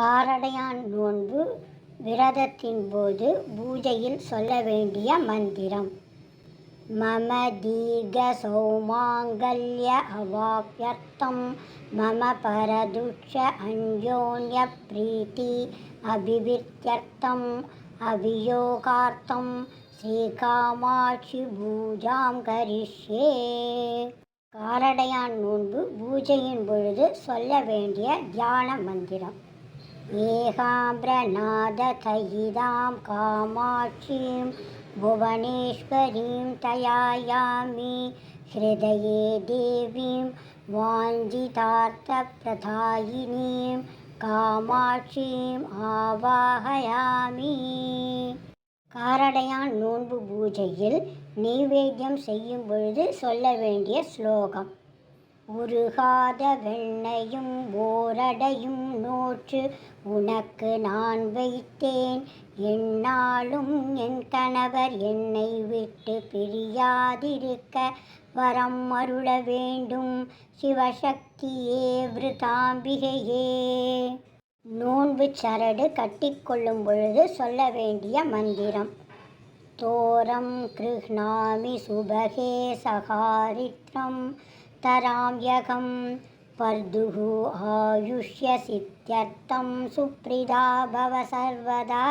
காரடையான் நோன்பு விரதத்தின் போது பூஜையில் சொல்ல வேண்டிய மந்திரம். மம தீர்க சௌமாங்கல்ய அவாப்யர்த்தம். மம பரதுஷ அஞ்சோன்ய பிரீத்தி அபிவிருத்தியர்த்தம் அபியோகார்த்தம். ஸ்ரீகாமாட்சி பூஜாம் கரிஷ்யே. காரடையான் நோன்பு பூஜையின் பொழுது சொல்ல வேண்டிய தியான மந்திரம். ஏகாம்பிரநாததயிதாம் காமாட்சிம் புவனேஸ்வரீம் தயாயாமி ஹிருதயே தேவீம் வாஞ்சிதார்த்தப்பிரதாயினீம் காமாட்சிம் ஆவாகயாமி. காரடையான் நோன்பு பூஜையில் நெய்வேத்தியம் செய்யும் பொழுது சொல்ல வேண்டிய ஸ்லோகம். உருகாத வெண்ணையும் ஓரடையும் நோற்று உனக்கு நான் வைத்தேன். எந்நாளும் என் கணவர் என்னை விட்டு பிரியாதிருக்க வரம் அருள வேண்டும். சிவசக்தியே விருதாம்பிகையே நோன்பு சரடு கட்டிக்கொள்ளும் பொழுது சொல்ல வேண்டிய மந்திரம். தோரம் கிருஹ்ணாமி சுபகே சகாரித்ரம். उत्तरां यकं पर्दुः आयुष्यसित्यर्थं सुप्रिदा भव सर्वदा